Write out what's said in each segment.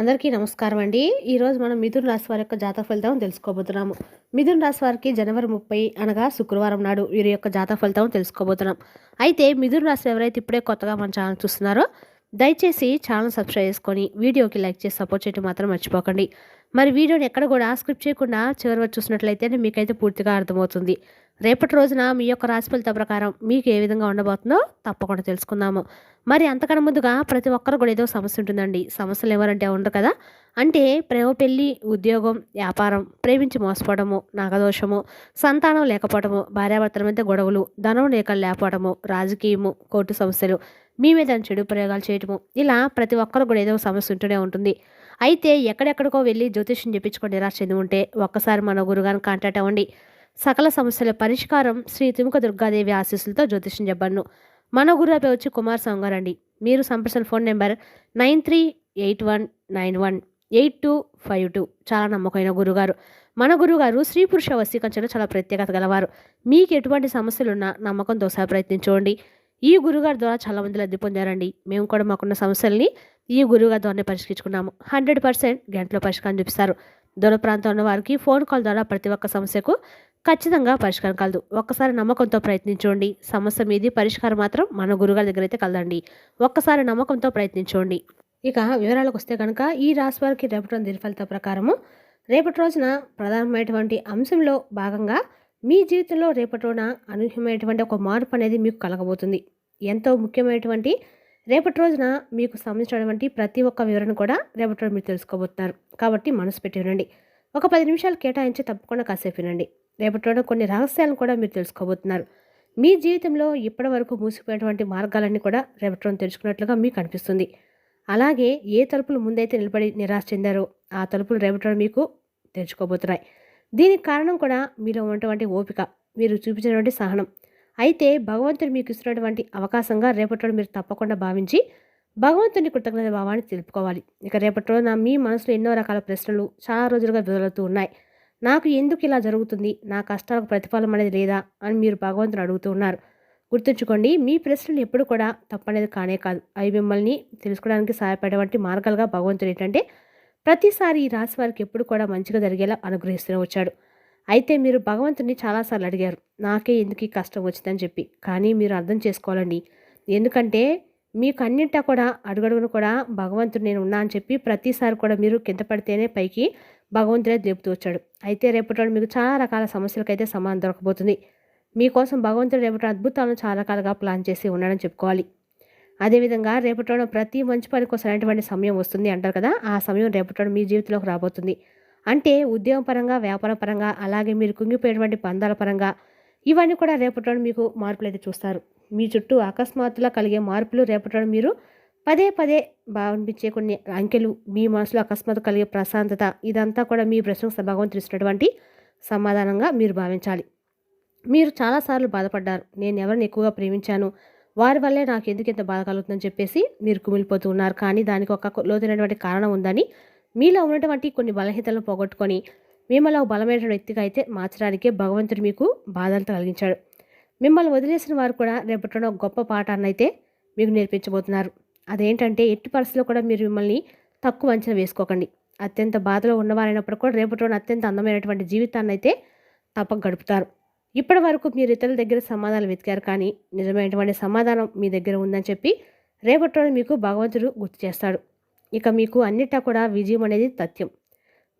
అందరికీ నమస్కారం అండి. ఈరోజు మనం మిథున్ రాశి వారి యొక్క జాతక ఫలితం తెలుసుకోబోతున్నాము. మిథున్ రాశి వారికి జనవరి ముప్పై అనగా శుక్రవారం నాడు వీరి యొక్క జాతక ఫలితం తెలుసుకోబోతున్నాం. అయితే మిథున్ రాశి ఎవరైతే ఇప్పుడే కొత్తగా మన ఛానల్ చూస్తున్నారో దయచేసి ఛానల్ సబ్స్క్రైబ్ చేసుకొని వీడియోకి లైక్ చేసి సపోర్ట్ చేయడం మాత్రం మర్చిపోకండి. మరి వీడియోని ఎక్కడ కూడా స్క్రిప్ట్ చేయకుండా చివరి వరకు చూసినట్లయితే మీకైతే పూర్తిగా అర్థమవుతుంది. రేపటి రోజున మీ యొక్క రాశి ఫలిత ప్రకారం మీకు ఏ విధంగా ఉండబోతుందో తప్పకుండా తెలుసుకుందాము. మరి అంతకన్నా ముందుగా ప్రతి ఒక్కరు కూడా ఏదో సమస్య ఉంటుందండి. సమస్యలు ఎవరంటే ఉండరు కదా. అంటే ప్రేమ పెళ్ళి ఉద్యోగం వ్యాపారం ప్రేమించి మోసపోవడము నాగదోషము సంతానం లేకపోవడము భార్యాభర్తల మధ్య గొడవలు ధనం లేక లేకపోవడము రాజకీయము కోర్టు సమస్యలు మీ మీద చెడు ప్రయోగాలు చేయటము ఇలా ప్రతి ఒక్కరు కూడా ఏదో సమస్య ఉంటూనే ఉంటుంది. అయితే ఎక్కడెక్కడికో వెళ్ళి జ్యోతిష్యం చెప్పించుకొని నిరాశ చెంది ఉంటే ఒక్కసారి మన గురుగారిని కాంటాక్ట్ అవ్వండి. సకల సమస్యల పరిష్కారం శ్రీ తిముక దుర్గాదేవి ఆశీస్సులతో జ్యోతిష్యం చెప్పను మన గురుపై వచ్చి కుమార్ సంగారు అండి. మీరు సంప్రసన phone number nine three eight one nine one eight two five two. చాలా నమ్మకమైన గురుగారు. మన గురుగారు స్త్రీ పురుష వశీకరించడం చాలా ప్రత్యేకత గలవారు. మీకు ఎటువంటి సమస్యలున్నా నమ్మకంతో ఒకసారి ప్రయత్నించుకోండి ఈ గురుగారి ద్వారా చాలా మంది లబ్ధి పొందారండి. మేము కూడా మాకున్న సమస్యల్ని ఈ గురువుగా ద్వారానే పరిష్కరించుకున్నాము. హండ్రెడ్ పర్సెంట్ గంటలో పరిష్కారం చూపిస్తారు. దూర ప్రాంతంలో ఉన్న వారికి ఫోన్ కాల్ ద్వారా ప్రతి ఒక్క సమస్యకు ఖచ్చితంగా పరిష్కారం కలదు. ఒక్కసారి నమ్మకంతో ప్రయత్నించండి. సమస్య మీది పరిష్కారం మాత్రం మన గురుగారి దగ్గర అయితే కలదండి. ఒక్కసారి నమ్మకంతో ప్రయత్నించండి. ఇక వివరాలకు వస్తే కనుక ఈ రాశి వారికి రేపటి దిన ప్రకారము రేపటి రోజున ప్రధానమైనటువంటి అంశంలో భాగంగా మీ జీవితంలో రేపటి రోజున అనూహ్యమైనటువంటి ఒక మార్పు అనేది మీకు కలగబోతుంది. ఎంతో ముఖ్యమైనటువంటి రేపటి రోజున మీకు సంబంధించినటువంటి ప్రతి ఒక్క వివరణ కూడా రేపటి రోజు మీరు తెలుసుకోబోతున్నారు. కాబట్టి మనసు పెట్టి వినండి. ఒక పది నిమిషాలు కేటాయించి తప్పకుండా కాసేపు వినండి. రేపటి రోజున కొన్ని రహస్యాలను కూడా మీరు తెలుసుకోబోతున్నారు. మీ జీవితంలో ఇప్పటి వరకు మూసిపోయినటువంటి మార్గాలన్నీ కూడా రేపటి రోజు తెలుసుకున్నట్లుగా మీకు అనిపిస్తుంది. అలాగే ఏ తలుపులు ముందైతే నిలబడి నిరాశ చెందారో ఆ తలుపులు రేపటి రోజు మీకు తెరుచుకోబోతున్నాయి. దీనికి కారణం కూడా మీలో ఉన్నటువంటి ఓపిక. మీరు చూపించినటువంటి సహనం. అయితే భగవంతుడు మీకు ఇస్తున్నటువంటి అవకాశంగా రేపటి రోజు మీరు తప్పకుండా భావించి భగవంతుని కృతజ్ఞత భావాన్ని తెలుపుకోవాలి. ఇక రేపటి రోజున మీ మనసులో ఎన్నో రకాల ప్రశ్నలు చాలా రోజులుగా విదులుతూ ఉన్నాయి. నాకు ఎందుకు ఇలా జరుగుతుంది? నా కష్టాలకు ప్రతిఫలం అనేది లేదా? అని మీరు భగవంతుని అడుగుతూ ఉన్నారు. గుర్తుంచుకోండి మీ ప్రశ్నలు ఎప్పుడు కూడా తప్పనేది కానే కాదు. అవి మిమ్మల్ని తెలుసుకోవడానికి సహాయపడేటువంటి మార్గాలుగా భగవంతుడు ఏంటంటే ప్రతిసారి ఈ రాశి వారికి ఎప్పుడు కూడా మంచిగా జరిగేలా అనుగ్రహిస్తూనే వచ్చాడు. అయితే మీరు భగవంతుని చాలాసార్లు అడిగారు. నాకే ఎందుకు ఈ కష్టం వచ్చిందని చెప్పి. కానీ మీరు అర్థం చేసుకోవాలండి. ఎందుకంటే మీకు అన్నింటా కూడా అడుగడుగును కూడా భగవంతుడు నేను ఉన్నా అని చెప్పి ప్రతిసారి కూడా మీరు కింద పడితేనే పైకి భగవంతుడే లేపుతూ వచ్చాడు. అయితే రేపటి మీకు చాలా రకాల సమస్యలకైతే సమాధానం దొరకబోతుంది. మీకోసం భగవంతుడు రేపటి అద్భుతాలను చాలా రకాలుగా ప్లాన్ చేసి ఉన్నాడని చెప్పుకోవాలి. అదేవిధంగా రేపటి ప్రతి మంచి పనికి సరైనటువంటి సమయం వస్తుంది అంటారు కదా. ఆ సమయం రేపటి మీ జీవితంలోకి రాబోతుంది. అంటే ఉద్యోగ పరంగా వ్యాపార పరంగా అలాగే మీరు కుంగిపోయేటువంటి పందాల పరంగా ఇవన్నీ కూడా రేపటి మీకు మార్పులు అయితే చూస్తారు. మీ చుట్టూ అకస్మాత్తుగా కలిగే మార్పులు రేపటి మీరు పదే పదే భావించే కొన్ని అంకెలు మీ మనసులో అకస్మాత్తు కలిగే ప్రశాంతత ఇదంతా కూడా మీ ప్రశ్నకు భగవంతుడు ఇచ్చినటువంటి సమాధానంగా మీరు భావించాలి. మీరు చాలాసార్లు బాధపడ్డారు. నేను ఎవరిని ఎక్కువగా ప్రేమించాను? వారి వల్లే నాకు ఎందుకు ఇంత బాధ కలుగుతుందని చెప్పేసి మీరు కుమిలిపోతూ ఉన్నారు. కానీ దానికి ఒక లోతైనటువంటి కారణం ఉందని మీలో ఉన్నటువంటి కొన్ని బలహీనతలను పోగొట్టుకొని మిమ్మల్ని బలమైన వ్యక్తిగా అయితే మార్చడానికే భగవంతుడు మీకు బాధలతో కలిగించాడు. మిమ్మల్ని వదిలేసిన వారు కూడా రేపటి ఒక గొప్ప పాఠాన్ని అయితే మీకు నేర్పించబోతున్నారు. అదేంటంటే ఎట్టి పరిస్థితుల్లో కూడా మీరు మిమ్మల్ని తక్కువ అంచనా వేసుకోకండి. అత్యంత బాధలో ఉన్నవారైనప్పుడు కూడా రేపటి అత్యంత అందమైనటువంటి జీవితాన్ని అయితే తప్పక గడుపుతారు. ఇప్పటి వరకు మీరు ఇతరుల దగ్గర సమాధానం వెతికారు కానీ నిజమైనటువంటి సమాధానం మీ దగ్గర ఉందని చెప్పి రేపటిలో మీకు భగవంతుడు గుర్తు చేస్తాడు. ఇక మీకు అన్నిటా కూడా విజయం అనేది తథ్యం.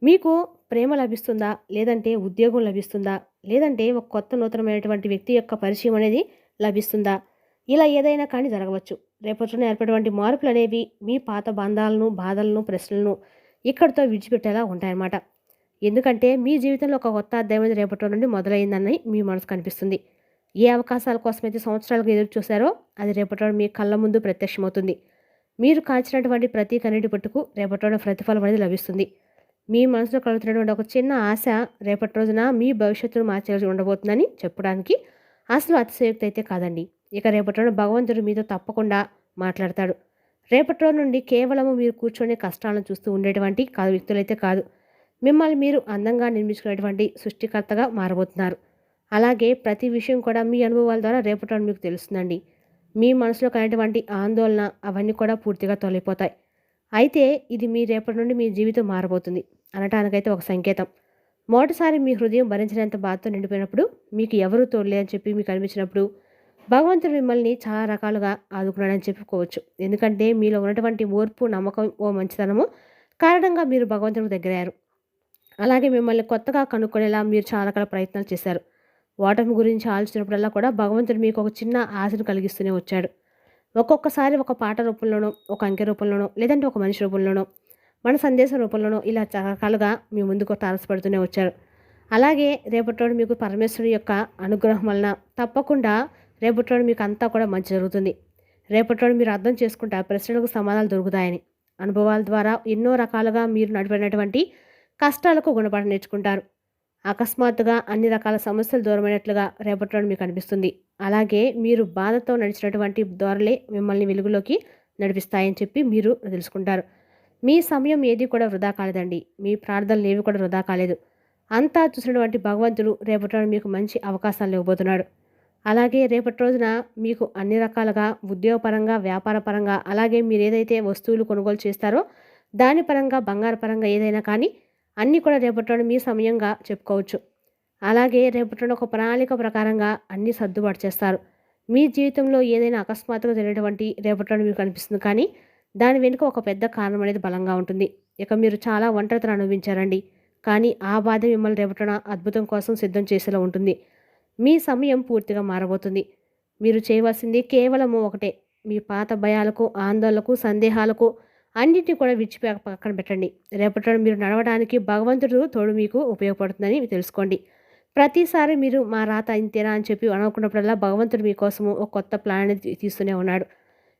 మీకు ప్రేమ లభిస్తుందా? లేదంటే ఉద్యోగం లభిస్తుందా? లేదంటే ఒక కొత్త నూతనమైనటువంటి వ్యక్తి యొక్క పరిచయం అనేది లభిస్తుందా? ఇలా ఏదైనా కానీ జరగవచ్చు. రేపటిన ఏర్పడేటువంటి మార్పులు అనేవి మీ పాత బంధాలను బాధలను ప్రశ్నలను ఇక్కడితో విడిచిపెట్టేలా ఉంటాయన్నమాట. ఎందుకంటే మీ జీవితంలో ఒక కొత్త అధ్యాయం రేపటి నుండి మొదలైందని మీ మనసు కనిపిస్తుంది. ఏ అవకాశాల కోసమైతే సంవత్సరాలకు ఎదురు చూశారో అది రేపటి మీ కళ్ళ ముందు ప్రత్యక్షమవుతుంది. మీరు కాల్చినటువంటి ప్రతి కన్నీటి పట్టుకు రేపటి రోజున ప్రతిఫలం అనేది లభిస్తుంది. మీ మనసులో కలుగుతున్నటువంటి ఒక చిన్న ఆశ రేపటి రోజున మీ భవిష్యత్తును మార్చేసి ఉండబోతుందని చెప్పడానికి అసలు అతిశయోక్తి అయితే కాదండి. ఇక రేపటి రోజున భగవంతుడు మీతో తప్పకుండా మాట్లాడతాడు. రేపటి రోజు నుండి కేవలము మీరు కూర్చొని కష్టాలను చూస్తూ ఉండేటువంటి కాదు వ్యక్తులైతే కాదు. మిమ్మల్ని మీరు అందంగా నిర్మించుకునేటువంటి సృష్టికర్తగా మారబోతున్నారు. అలాగే ప్రతి విషయం కూడా మీ అనుభవాల ద్వారా రేపటి మీకు తెలుస్తుందండి. మీ మనసులో కలిగినటువంటి ఆందోళన అవన్నీ కూడా పూర్తిగా తొలగిపోతాయి. అయితే ఇది మీ రేపటి నుండి మీ జీవితం మారబోతుంది అనటానికైతే ఒక సంకేతం. మొదటిసారి మీ హృదయం భరించినంత బాధతో నిండిపోయినప్పుడు మీకు ఎవరు తోడలే అని చెప్పి మీకు అనిపించినప్పుడు భగవంతుడు మిమ్మల్ని చాలా రకాలుగా ఆదుకున్నాడని చెప్పుకోవచ్చు. ఎందుకంటే మీలో ఉన్నటువంటి ఓర్పు నమ్మకం ఓ మంచితనము కారణంగా మీరు భగవంతుడికి దగ్గరయ్యారు. అలాగే మిమ్మల్ని కొత్తగా కనుక్కునేలా మీరు చాలా రకాల ప్రయత్నాలు చేశారు. ఓటమి గురించి ఆలోచించినప్పుడల్లా కూడా భగవంతుడు మీకు ఒక చిన్న ఆశను కలిగిస్తూనే వచ్చాడు. ఒక్కొక్కసారి ఒక పాట రూపంలోనో ఒక అంకె రూపంలోనో లేదంటే ఒక మనిషి రూపంలోనో మన సందేశం రూపంలోనో ఇలా రకాలుగా మీ ముందుకు తారసపడుతూనే వచ్చారు. అలాగే రేపటి మీకు పరమేశ్వరుడు యొక్క అనుగ్రహం వలన తప్పకుండా రేపటి మీకు అంతా కూడా మంచి జరుగుతుంది. రేపటి మీరు అర్థం చేసుకుంటే ప్రశ్నలకు సమాధానాలు దొరుకుతాయని. అనుభవాల ద్వారా ఎన్నో రకాలుగా మీరు నడిపినటువంటి కష్టాలకు గుణపడ నేర్చుకుంటారు. అకస్మాత్తుగా అన్ని రకాల సమస్యలు దూరమైనట్లుగా రేపటి మీకు అనిపిస్తుంది. అలాగే మీరు బాధతో నడిచినటువంటి దోరలే మిమ్మల్ని వెలుగులోకి నడిపిస్తాయని చెప్పి మీరు తెలుసుకుంటారు. మీ సమయం ఏది కూడా వృధా కాలేదండి. మీ ప్రార్థనలు ఏవి కూడా వృధా కాలేదు. అంతా చూసినటువంటి భగవంతుడు రేపటి మీకు మంచి అవకాశాలు ఇవ్వబోతున్నాడు. అలాగే రేపటి రోజున మీకు అన్ని రకాలుగా ఉద్యోగపరంగా వ్యాపారపరంగా అలాగే మీరు ఏదైతే వస్తువులు కొనుగోలు చేస్తారో దాని పరంగా బంగారు పరంగా ఏదైనా కానీ అన్నీ కూడా రేపటి మీ సమయంగా చెప్పుకోవచ్చు. అలాగే రేపటి ఒక ప్రణాళిక ప్రకారంగా అన్నీ సర్దుబాటు చేస్తారు. మీ జీవితంలో ఏదైనా అకస్మాత్తుగా జరిగినటువంటి రేపటి మీకు అనిపిస్తుంది కానీ దాని వెనుక ఒక పెద్ద కారణం అనేది బలంగా ఉంటుంది. ఇక మీరు చాలా ఒంటరితను అనుభవించారండి. కానీ ఆ బాధ మిమ్మల్ని రేపటిన అద్భుతం కోసం సిద్ధం చేసేలా ఉంటుంది. మీ సమయం పూర్తిగా మారబోతుంది. మీరు చేయవలసింది కేవలము ఒకటే. మీ పాత భయాలకు ఆందోళనకు సందేహాలకు అన్నింటినీ కూడా విడిచి పక్కన పెట్టండి. రేపటి మీరు నడవడానికి భగవంతుడు తోడు మీకు ఉపయోగపడుతుందని తెలుసుకోండి. ప్రతిసారి మీరు మా రాత ఇంతేనా అని చెప్పి అనుకున్నప్పుడల్లా భగవంతుడు మీకోసము ఒక కొత్త ప్లాన్ తీస్తూనే ఉన్నాడు.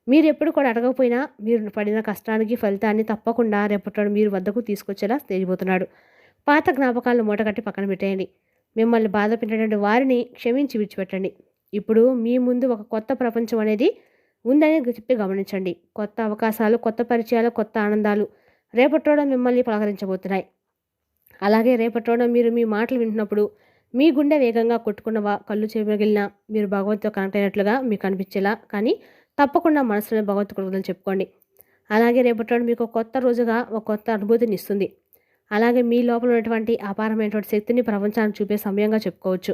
మీరు ఎప్పుడు కూడా అడగకపోయినా మీరు పడిన కష్టానికి ఫలితాన్ని తప్పకుండా రేపటి మీరు వద్దకు తీసుకొచ్చేలా తెలియబోతున్నాడు పాత జ్ఞాపకాలను మూటగట్టి పక్కన పెట్టేయండి. మిమ్మల్ని బాధ పెట్టినటువంటి వారిని క్షమించి విడిచిపెట్టండి. ఇప్పుడు మీ ముందు ఒక కొత్త ప్రపంచం అనేది ఉందని చెప్పి గమనించండి. కొత్త అవకాశాలు కొత్త పరిచయాలు కొత్త ఆనందాలు రేపటోడ మిమ్మల్ని పలకరించబోతున్నాయి. అలాగే రేపటోడ మీరు మీ మాటలు వింటున్నప్పుడు మీ గుండె వేగంగా కొట్టుకున్న కళ్ళు చేయగలిగినా మీరు భగవంతుతో కనెక్ట్ అయినట్లుగా మీకు అనిపించేలా కానీ తప్పకుండా మనసులో భగవంతు కృతజ్ఞతలు చెప్పుకోండి. అలాగే రేపటి మీకు కొత్త రోజుగా ఒక కొత్త అనుభూతిని ఇస్తుంది. అలాగే మీ లోపల ఉన్నటువంటి అపారమైనటువంటి శక్తిని ప్రపంచానికి చూపే సమయంగా చెప్పుకోవచ్చు.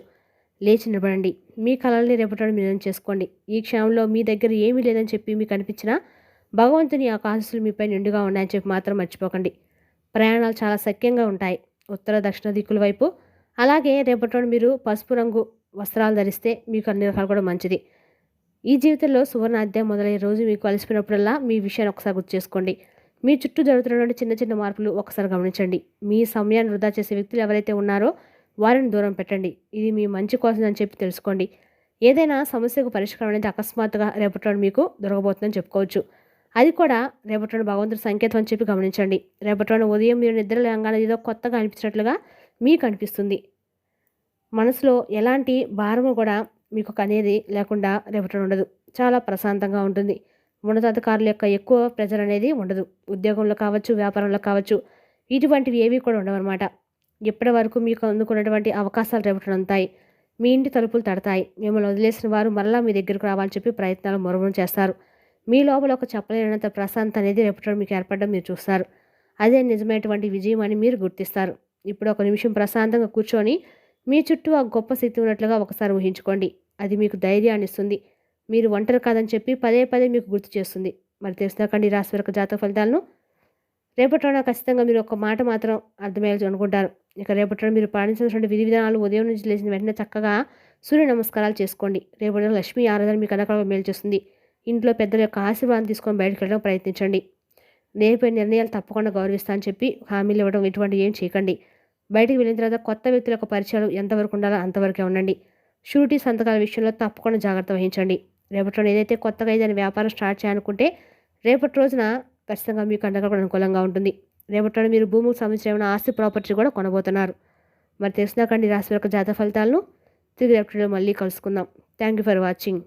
లేచి నిలబడండి. మీ కళల్ని రేపటి మీరు చేసుకోండి. ఈ క్షణంలో మీ దగ్గర ఏమీ లేదని చెప్పి మీకు అనిపించినా భగవంతుని ఆకాశలు మీపై నిండుగా ఉన్నాయని చెప్పి మాత్రం మర్చిపోకండి. ప్రయాణాలు చాలా సఖ్యంగా ఉంటాయి. ఉత్తర దక్షిణ దిక్కుల వైపు. అలాగే రేపటి మీరు పసుపు రంగు వస్త్రాలు ధరిస్తే మీకు అన్ని రకాలు కూడా మంచిది. ఈ జీవితంలో సువర్ణ అధ్యాయం మొదలయ్యే రోజు మీకు కలిసిపోయినప్పుడల్లా మీ విషయాన్ని ఒకసారి గుర్తు చేసుకోండి. మీ చుట్టూ జరుగుతున్నటువంటి చిన్న చిన్న మార్పులు ఒకసారి గమనించండి. మీ సమయాన్ని వృధా చేసే వ్యక్తులు ఎవరైతే ఉన్నారో వారిని దూరం పెట్టండి. ఇది మీ మంచి కోసం అని చెప్పి తెలుసుకోండి. ఏదైనా సమస్యకు పరిష్కారం అనేది అకస్మాత్తుగా రేపటి మీకు దొరకబోతుందని చెప్పుకోవచ్చు. అది కూడా రేపటి భగవంతుడి సంకేతం అని చెప్పి గమనించండి. రేపటి ఉదయం మీరు నిద్ర లేగానే ఏదో కొత్తగా అనిపించినట్లుగా మీకు అనిపిస్తుంది. మనసులో ఎలాంటి భారము కూడా మీకు అనేది లేకుండా రేపటి ఉండదు. చాలా ప్రశాంతంగా ఉంటుంది. ఉన్నతాధికారుల యొక్క ఎక్కువ ప్రెజర్ అనేది ఉండదు. ఉద్యోగంలో కావచ్చు వ్యాపారంలో కావచ్చు ఇటువంటివి ఏవి కూడా ఉండవన్నమాట. ఇప్పటి వరకు మీకు అందుకున్నటువంటి అవకాశాలు రేపటి ఉంటాయి. మీ ఇంటి తలుపులు తడతాయి. మిమ్మల్ని వదిలేసిన వారు మరలా మీ దగ్గరకు రావాలని చెప్పి ప్రయత్నాలు మరుమరం చేస్తారు. మీ లోపల ఒక చెప్పలేనంత ప్రశాంత అనేది రేపటి మీకు ఏర్పడడం మీరు చూస్తారు. అదే నిజమైనటువంటి విజయం అని మీరు గుర్తిస్తారు. ఇప్పుడు ఒక నిమిషం ప్రశాంతంగా కూర్చొని మీ చుట్టూ ఆ గొప్ప శక్తి ఉన్నట్లుగా ఒకసారి ఊహించుకోండి. అది మీకు ధైర్యాన్ని ఇస్తుంది. మీరు ఒంటరి కాదని చెప్పి పదే పదే మీకు గుర్తు చేస్తుంది. మరి తెలుసుదాకండి రాశి వరకు జాతక ఫలితాలను. రేపటి ఖచ్చితంగా మీరు ఒక మాట మాత్రం అర్థమయ్యేసి అనుకుంటారు. ఇక రేపటి మీరు పాటించినటువంటి విధి విధానాలు ఉదయం నుంచి లేచిన వెంటనే చక్కగా సూర్య నమస్కారాలు చేసుకోండి. రేపటి లక్ష్మీ ఆరాధన మీకు అనకాలంగా మేలు చేస్తుంది. ఇంట్లో పెద్దల యొక్క ఆశీర్వాదం తీసుకొని బయటకు వెళ్ళడం ప్రయత్నించండి. నేర్పే నిర్ణయాలు తప్పకుండా గౌరవిస్తా అని చెప్పి హామీలు ఇవ్వడం ఇటువంటి ఏం చేయకండి. బయటికి వెళ్ళిన తర్వాత కొత్త వ్యక్తుల యొక్క పరిచయాలు ఎంతవరకు ఉండాలో అంతవరకే ఉండండి. షూరిటీ సంతకాల విషయంలో తప్పకుండా జాగ్రత్త వహించండి. రేపటి ఏదైతే కొత్తగా ఏదైనా వ్యాపారం స్టార్ట్ చేయాలనుకుంటే రేపటి రోజున ఖచ్చితంగా మీకు అండగా అనుకూలంగా ఉంటుంది. రేపటి మీరు భూమికి సంబంధించిన ఏమైనా ఆస్తి ప్రాపర్టీ కూడా కొనబోతున్నారు. మరి తెలిసినాకండి రాశి యొక్క జాత ఫలితాలను. తిరిగి రేపటిలో మళ్ళీ కలుసుకుందాం. Thank you for watching